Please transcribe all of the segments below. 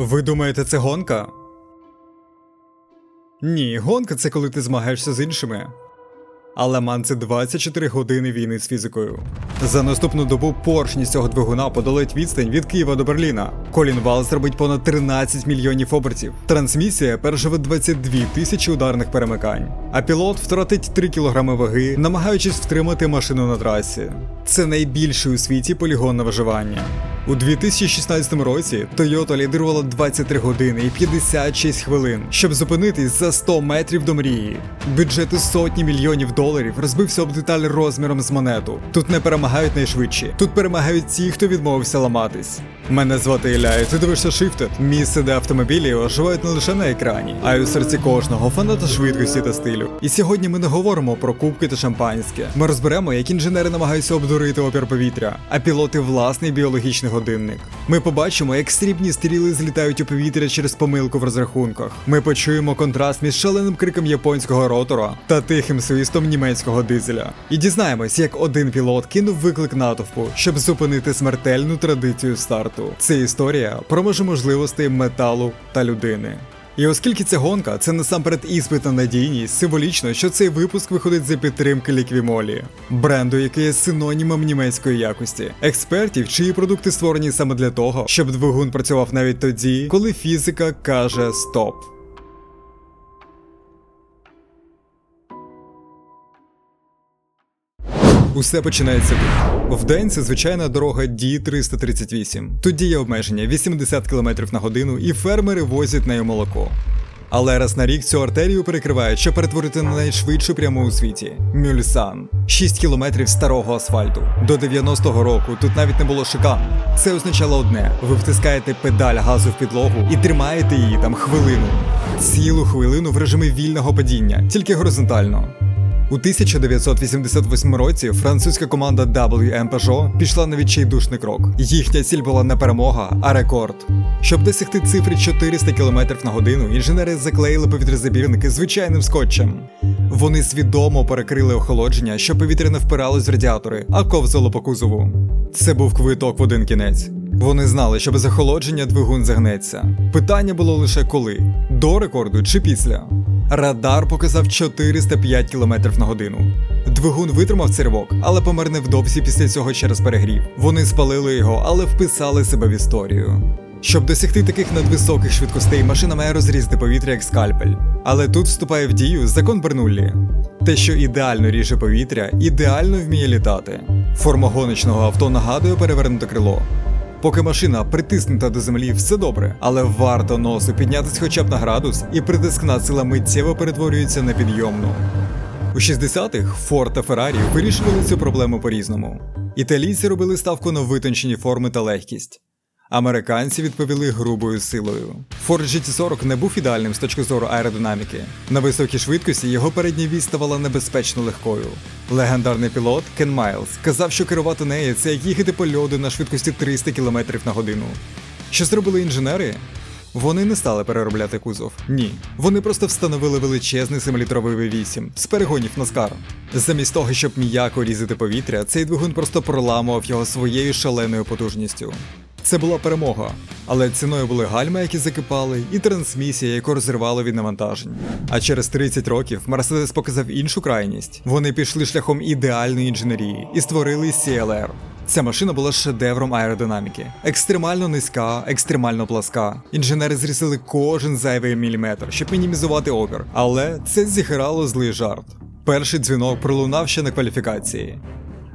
Ви думаєте, це гонка? Ні, гонка це коли ти змагаєшся з іншими. Але ман це 24 години війни з фізикою. За наступну добу поршні цього двигуна подолають відстань від Києва до Берліна. Колін Вал зробить понад 13 мільйонів обертів. Трансмісія переживе 22 тисячі ударних перемикань. А пілот втратить 3 кілограми ваги, намагаючись втримати машину на трасі. Це найбільший у світі полігон на виживання. У 2016 році Toyota лідирувала 23 години і 56 хвилин, щоб зупинитись за 100 метрів до мрії. Бюджет у сотні мільйонів доларів розбився об деталь розміром з монету. Тут не перемагають найшвидші, тут перемагають ті, хто відмовився ламатись. Мене звати Ілля, і ти дивишся Shifted, місце, де автомобілі оживають не лише на екрані, а й у серці кожного фаната швидкості та стилю. І сьогодні ми не говоримо про кубки та шампанське. Ми розберемо, як інженери намагаються обдурити опір повітря, а пілоти власний біологічний годинник. Ми побачимо, як срібні стріли злітають у повітря через помилку в розрахунках. Ми почуємо контраст між шаленим криком японського ротора та тихим свистом німецького дизеля. І дізнаємось, як один пілот кинув виклик натовпу, щоб зупинити смертельну традицію старту. Це історія про межу можливостей металу та людини. І оскільки це гонка це насамперед іспит на надійність, символічно, що цей випуск виходить за підтримки Ліквімолі, бренду, який є синонімом німецької якості, експертів, чиї продукти створені саме для того, щоб двигун працював навіть тоді, коли фізика каже стоп. Усе починається тут. Вдень це звичайна дорога Ді-338. Тут діє обмеження 80 км на годину, і фермери возять нею молоко. Але раз на рік цю артерію перекривають, щоб перетворити на найшвидшу пряму у світі Мюльсан. 6 кілометрів старого асфальту. До 90-го року тут навіть не було шикан. Це означало одне: ви втискаєте педаль газу в підлогу і тримаєте її там хвилину. Цілу хвилину в режимі вільного падіння, тільки горизонтально. У 1988 році французька команда WM Peugeot пішла на відчайдушний крок. Їхня ціль була не перемога, а рекорд. Щоб досягти цифри 400 км на годину, інженери заклеїли повітрязабірники звичайним скотчем. Вони свідомо перекрили охолодження, щоб повітря не впиралось в радіатори, а ковзало по кузову. Це був квиток в один кінець. Вони знали, що без охолодження двигун загнеться. Питання було лише коли: до рекорду чи після. Радар показав 405 км на годину. Двигун витримав цей ривок, але помер невдовзі після цього через перегрів. Вони спалили його, але вписали себе в історію. Щоб досягти таких надвисоких швидкостей, машина має розрізати повітря як скальпель. Але тут вступає в дію закон Бернуллі. Те, що ідеально ріже повітря, ідеально вміє літати. Форма гоночного авто нагадує перевернуте крило. Поки машина притиснута до землі, все добре, але варто носу піднятись хоча б на градус, і притискна сила миттєво перетворюється на підйомну. У 60-х Форд та Феррарі вирішували цю проблему по-різному. Італійці робили ставку на витончені форми та легкість. Американці відповіли грубою силою. Ford GT40 не був ідеальним з точки зору аеродинаміки. На високій швидкості його передня вісь ставала небезпечно легкою. Легендарний пілот Кен Майлз казав, що керувати нею це як їхати по льоду на швидкості 300 км на годину. Що зробили інженери? Вони не стали переробляти кузов. Ні. Вони просто встановили величезний 7-літровий V8 з перегонів Наскар. Замість того, щоб м'яко різати повітря, цей двигун просто проламував його своєю шаленою потужністю. Це була перемога, але ціною були гальма, які закипали, і трансмісія, яку розривало від навантажень. А через 30 років Мерседес показав іншу крайність. Вони пішли шляхом ідеальної інженерії і створили CLR. Ця машина була шедевром аеродинаміки. Екстремально низька, екстремально пласка. Інженери зрізали кожен зайвий міліметр, щоб мінімізувати опір. Але це зіграло злий жарт. Перший дзвінок пролунав ще на кваліфікації.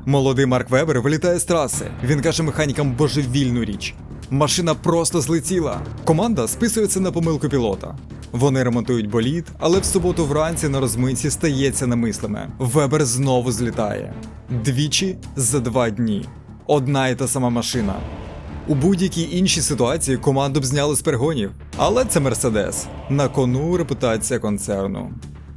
Молодий Марк Вебер вилітає з траси. Він каже механікам божевільну річ. Машина просто злетіла. Команда списується на помилку пілота. Вони ремонтують болід, але в суботу вранці на розминці стається немислиме. Вебер знову злітає. Двічі за два дні. Одна і та сама машина. У будь-якій іншій ситуації команду б зняли з перегонів. Але це Мерседес. На кону репутація концерну.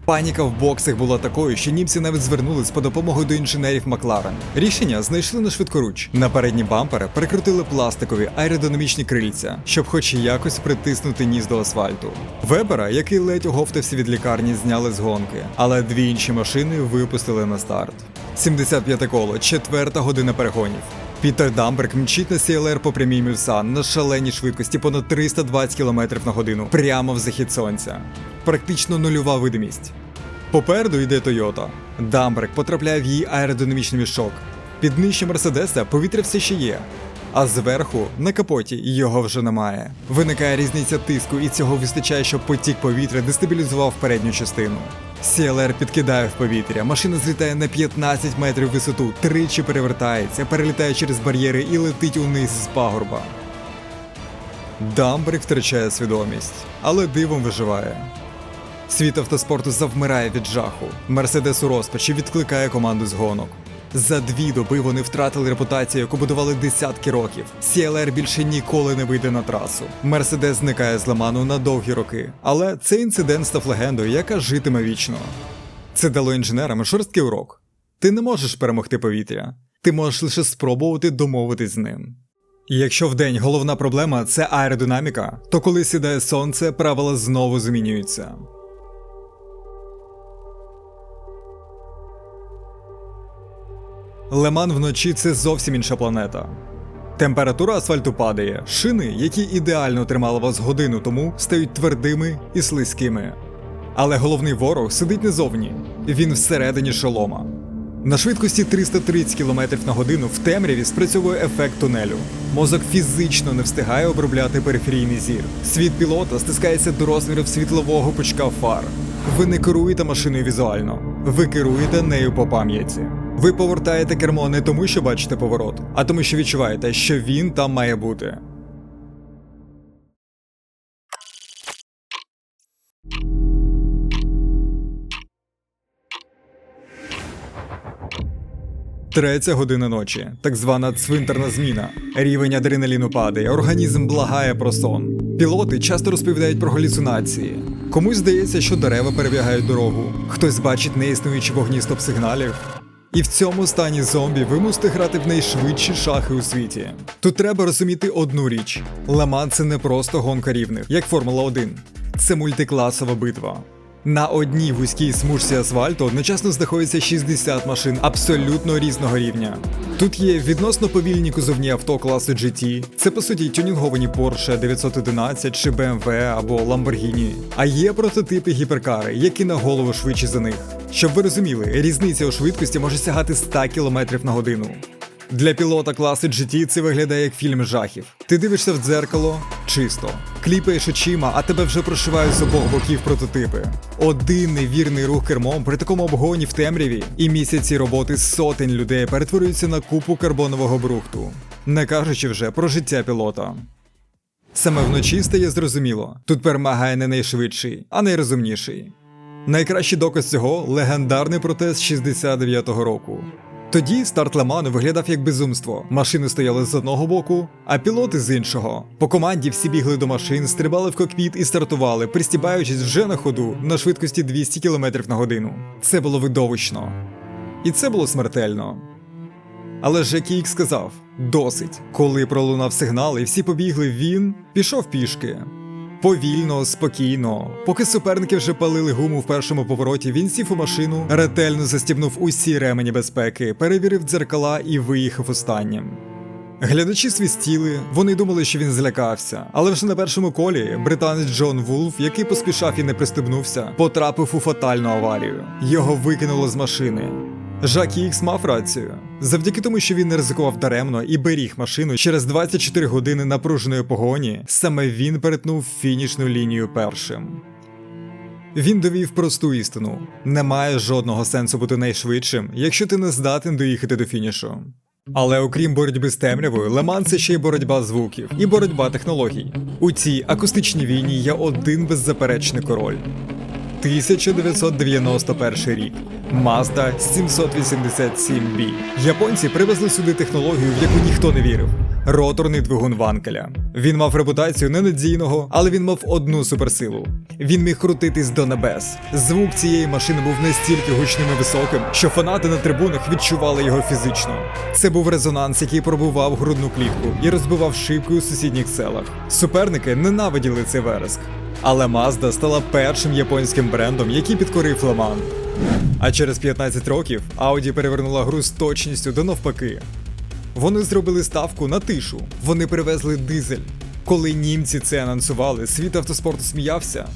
Паніка в боксах була такою, що німці навіть звернулись по допомогу до інженерів Макларен. Рішення знайшли на швидкоруч. На передні бампери прикрутили пластикові аеродинамічні крильця, щоб хоч якось притиснути ніс до асфальту. Вебера, який ледь оговтався від лікарні, зняли з гонки, але дві інші машини випустили на старт. 75 коло, четверта година перегонів. Пітер Дамберг мчить на CLR по прямій Мюсан на шаленій швидкості понад 320 км на годину прямо в захід сонця. Практично нульова видимість. Попереду йде Тойота. Дамберг потрапляє в її аеродинамічний мішок. Під нижче Мерседеса повітря все ще є. А зверху, на капоті, його вже немає. Виникає різниця тиску, і цього вистачає, щоб потік повітря дестабілізував передню частину. CLR підкидає в повітря, машина злітає на 15 метрів висоту, тричі перевертається, перелітає через бар'єри і летить униз з пагорба. Дамберг втрачає свідомість, але дивом виживає. Світ автоспорту завмирає від жаху. Мерседес у розпачі відкликає команду з гонок. За дві доби вони втратили репутацію, яку будували десятки років. CLR більше ніколи не вийде на трасу. Мерседес зникає з Леману на довгі роки. Але цей інцидент став легендою, яка житиме вічно. Це дало інженерам жорсткий урок. Ти не можеш перемогти повітря, ти можеш лише спробувати домовитись з ним. І якщо вдень головна проблема це аеродинаміка, то коли сідає сонце, правила знову змінюються. Леман вночі це зовсім інша планета. Температура асфальту падає, шини, які ідеально тримали вас годину тому, стають твердими і слизькими. Але головний ворог сидить не зовні, він всередині шолома. На швидкості 330 км на годину в темряві спрацьовує ефект тунелю. Мозок фізично не встигає обробляти периферійний зір. Світ пілота стискається до розмірів світлового пучка фар. Ви не керуєте машиною візуально, ви керуєте нею по пам'яті. Ви повертаєте кермо не тому, що бачите поворот, а тому, що відчуваєте, що він там має бути. Третя година ночі, так звана цвинтарна зміна. Рівень адреналіну падає, організм благає про сон. Пілоти часто розповідають про галюцинації. Комусь здається, що дерева перебігають дорогу, хтось бачить неіснуючі вогні стоп-сигналів. І в цьому стані зомбі ви мусите грати в найшвидші шахи у світі. Тут треба розуміти одну річ: Ламан це не просто гонка рівних, як Формула 1. Це мультикласова битва. На одній вузькій смужці асфальту одночасно знаходиться 60 машин абсолютно різного рівня. Тут є відносно повільні кузовні авто класу GT, це по суті тюнінговані Porsche 911 чи BMW або Lamborghini. А є прототипи гіперкари, які на голову швидші за них. Щоб ви розуміли, різниця у швидкості може сягати 100 км на годину. Для пілота класу GT це виглядає як фільм жахів. Ти дивишся в дзеркало чисто, кліпаєш очима, а тебе вже прошивають з обох боків прототипи. Один невірний рух кермом при такому обгоні в темряві, і місяці роботи сотень людей перетворюються на купу карбонового брухту, не кажучи вже про життя пілота. Саме вночі стає зрозуміло, тут перемагає не найшвидший, а найрозумніший. Найкращий доказ цього легендарний протест 69-го року. Тоді старт Леману виглядав як безумство. Машини стояли з одного боку, а пілоти з іншого. По команді всі бігли до машин, стрибали в кокпіт і стартували, пристібаючись вже на ходу на швидкості 200 км на годину. Це було видовищно. І це було смертельно. Але Жекі Ікс сказав: досить. Коли пролунав сигнал і всі побігли, він пішов пішки. Повільно, спокійно. Поки суперники вже палили гуму в першому повороті, він сів у машину, ретельно застібнув усі ремені безпеки, перевірив дзеркала і виїхав останнім. Глядачі свистіли, вони думали, що він злякався. Але вже на першому колі британець Джон Вулф, який поспішав і не пристебнувся, потрапив у фатальну аварію. Його викинуло з машини. Жак Ікс мав рацію. Завдяки тому, що він не ризикував даремно і беріг машину через 24 години напруженої погоні, саме він перетнув фінішну лінію першим. Він довів просту істину: немає жодного сенсу бути найшвидшим, якщо ти не здатен доїхати до фінішу. Але окрім боротьби з темрявою, Леман це ще й боротьба звуків і боротьба технологій. У цій акустичній війні є один беззаперечний король. 1991 рік. Mazda 787B. Японці привезли сюди технологію, в яку ніхто не вірив. Роторний двигун Ванкеля. Він мав репутацію ненадійного, але він мав одну суперсилу. Він міг крутитись до небес. Звук цієї машини був настільки гучним і високим, що фанати на трибунах відчували його фізично. Це був резонанс, який пробував грудну клітку і розбивав шибки у сусідніх селах. Суперники ненавиділи цей вереск. Але Mazda стала першим японським брендом, який підкорив Ламан. А через 15 років Audi перевернула гру з точністю до навпаки. Вони зробили ставку на тишу. Вони привезли дизель. Коли німці це анонсували, світ автоспорту сміявся.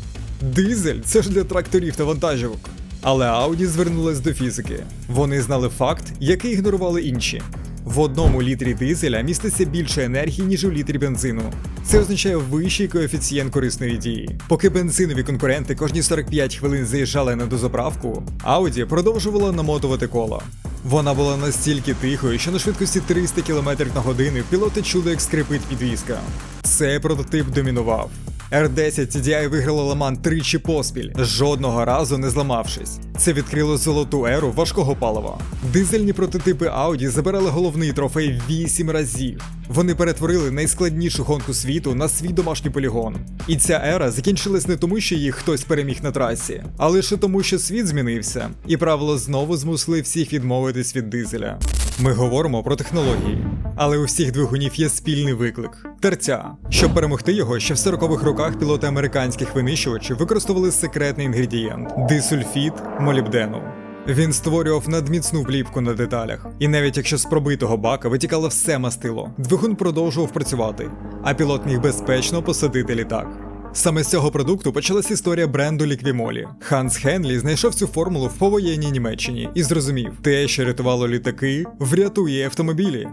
Дизель це ж для тракторів та вантажівок. Але Audi звернулась до фізики. Вони знали факт, який ігнорували інші. В одному літрі дизеля міститься більше енергії, ніж у літрі бензину. Це означає вищий коефіцієнт корисної дії. Поки бензинові конкуренти кожні 45 хвилин заїжджали на дозаправку, Audi продовжувала намотувати коло. Вона була настільки тихою, що на швидкості 300 км на годину пілоти чули, як скрипить підвізка. Цей прототип домінував. R10 TDI виграла Ламан тричі поспіль, жодного разу не зламавшись. Це відкрило золоту еру важкого палива. Дизельні прототипи Audi забирали головний трофей 8 разів. Вони перетворили найскладнішу гонку світу на свій домашній полігон. І ця ера закінчилась не тому, що їх хтось переміг на трасі, а лише тому, що світ змінився, і правила знову змусили всіх відмовитись від дизеля. Ми говоримо про технології, але у всіх двигунів є спільний виклик терця. Щоб перемогти його, ще в 40-х роках пілоти американських винищувачів використовували секретний інгредієнт дисульфід молібдену. Він створював надміцну вліпку на деталях, і навіть якщо з пробитого бака витікало все мастило, двигун продовжував працювати, а пілот міг безпечно посадити літак. Саме з цього продукту почалась історія бренду Ліквімолі. Ханс Хенлі знайшов цю формулу в повоєнній Німеччині і зрозумів, те, що рятувало літаки, врятує автомобілі.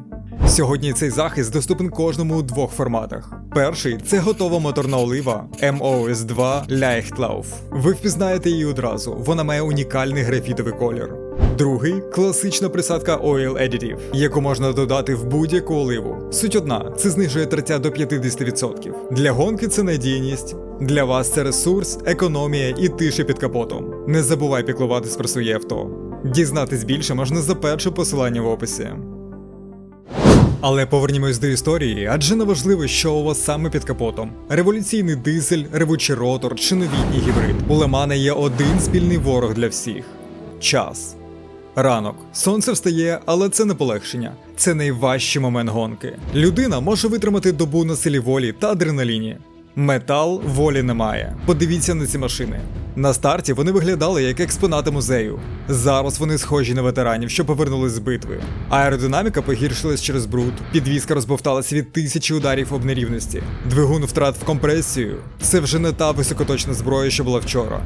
Сьогодні цей захист доступен кожному у двох форматах. Перший це готова моторна олива MOS 2 Leichtlauf. Ви впізнаєте її одразу, вона має унікальний графітовий колір. Другий класична присадка Oil Additive, яку можна додати в будь-яку оливу. Суть одна, це знижує тертя до 50%. Для гонки це надійність. Для вас це ресурс, економія і тиша під капотом. Не забувай піклуватись про своє авто. Дізнатись більше можна за перше посилання в описі. Але повернімось до історії, адже не важливо, що у вас саме під капотом: революційний дизель, ревучий ротор чи новітній гібрид. У Лемана є один спільний ворог для всіх час. Ранок. Сонце встає, але це не полегшення. Це найважчий момент гонки. Людина може витримати добу на силі волі та адреналіні. Метал волі немає. Подивіться на ці машини. На старті вони виглядали як експонати музею. Зараз вони схожі на ветеранів, що повернулись з битви. Аеродинаміка погіршилась через бруд, підвізка розбовталася від тисячі ударів об нерівності. Двигун втратив компресію. Це вже не та високоточна зброя, що була вчора.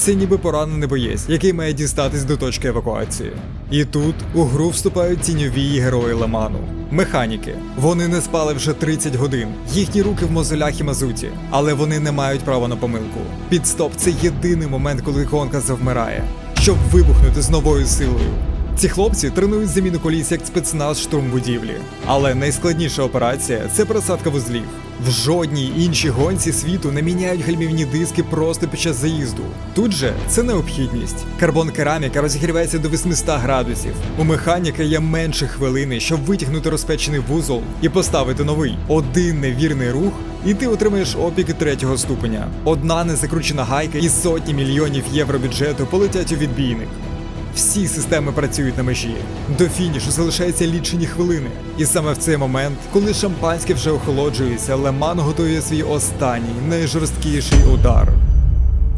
Це ніби поранений боєць, який має дістатись до точки евакуації. І тут у гру вступають тіньові герої Ламану. Механіки. Вони не спали вже 30 годин, їхні руки в мозолях і мазуті, але вони не мають права на помилку. Підстоп це єдиний момент, коли гонка завмирає, щоб вибухнути з новою силою. Ці хлопці тренують заміну коліс як спецназ штурм будівлі. Але найскладніша операція це просадка вузлів. В жодній іншій гонці світу не міняють гальмівні диски просто під час заїзду. Тут же це необхідність. Карбон кераміка розігрівається до 800 градусів. У механіка є менше хвилини, щоб витягнути розпечений вузол і поставити новий. Один невірний рух, і ти отримаєш опіки третього ступеня. Одна незакручена гайка і сотні мільйонів євро бюджету полетять у відбійник. Всі системи працюють на межі. До фінішу залишаються лічені хвилини. І саме в цей момент, коли шампанське вже охолоджується, Леман готує свій останній, найжорсткіший удар.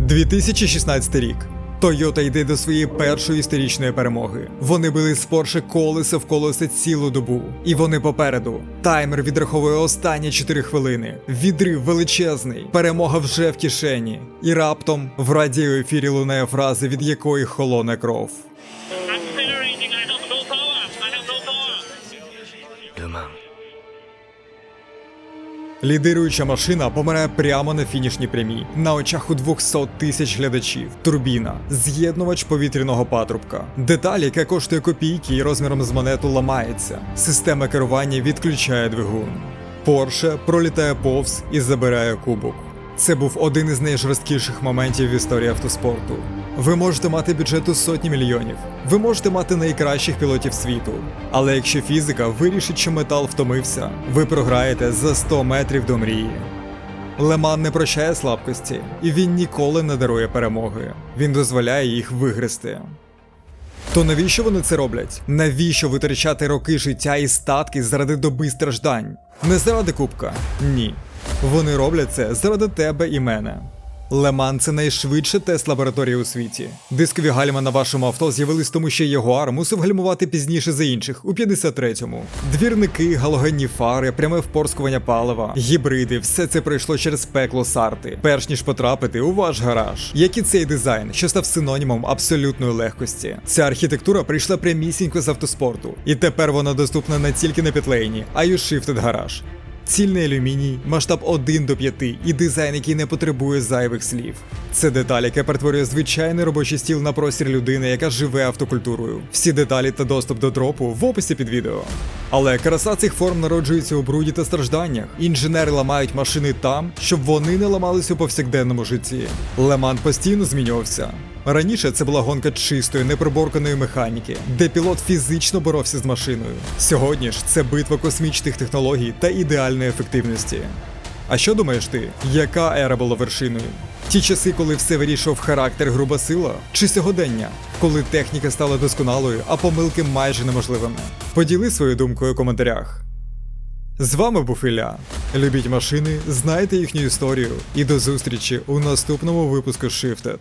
2016 рік. Тойота йде до своєї першої історичної перемоги. Вони били з Порше колесо в колесо цілу добу. І вони попереду. Таймер відраховує останні 4 хвилини. Відрив величезний. Перемога вже в кишені. І раптом в радіоефірі лунає фраза, від якої холоне кров. Лідируюча машина помирає прямо на фінішній прямій, на очах у 200 тисяч глядачів. Турбіна, з'єднувач повітряного патрубка. Деталь, яка коштує копійки і розміром з монету ламається. Система керування відключає двигун. Порше пролітає повз і забирає кубок. Це був один із найжорсткіших моментів в історії автоспорту. Ви можете мати бюджет у сотні мільйонів. Ви можете мати найкращих пілотів світу. Але якщо фізика вирішить, що метал втомився, ви програєте за 100 метрів до мрії. Леман не прощає слабкості, і він ніколи не дарує перемоги. Він дозволяє їх вигризти. То навіщо вони це роблять? Навіщо витрачати роки життя і статки заради доби страждань? Не заради кубка? Ні. Вони роблять це заради тебе і мене. Леман це найшвидша тест-лабораторія у світі. Дискові гальма на вашому авто з'явились тому, що Ягуар мусив гальмувати пізніше за інших у 53-му. Двірники, галогенні фари, пряме впорскування палива, гібриди, все це пройшло через пекло сарти, перш ніж потрапити у ваш гараж. Як і цей дизайн, що став синонімом абсолютної легкості. Ця архітектура прийшла прямісінько з автоспорту, і тепер вона доступна не тільки на підлейні, а й у Shifted гараж. Цільний алюміній, масштаб 1 до 5 і дизайн, який не потребує зайвих слів. Це деталь, яка перетворює звичайний робочий стіл на простір людини, яка живе автокультурою. Всі деталі та доступ до дропу в описі під відео. Але краса цих форм народжується у бруді та стражданнях. Інженери ламають машини там, щоб вони не ламалися у повсякденному житті. Леман постійно змінювався. Раніше це була гонка чистої, неприборканої механіки, де пілот фізично боровся з машиною. Сьогодні ж це битва космічних технологій та ідеальної ефективності. А що думаєш ти, яка ера була вершиною? Ті часи, коли все вирішував характер груба сила, чи сьогодення, коли техніка стала досконалою, а помилки майже неможливими? Поділи свою думкою у коментарях. З вами був Ілля. Любіть машини, знайте їхню історію і до зустрічі у наступному випуску Shifted.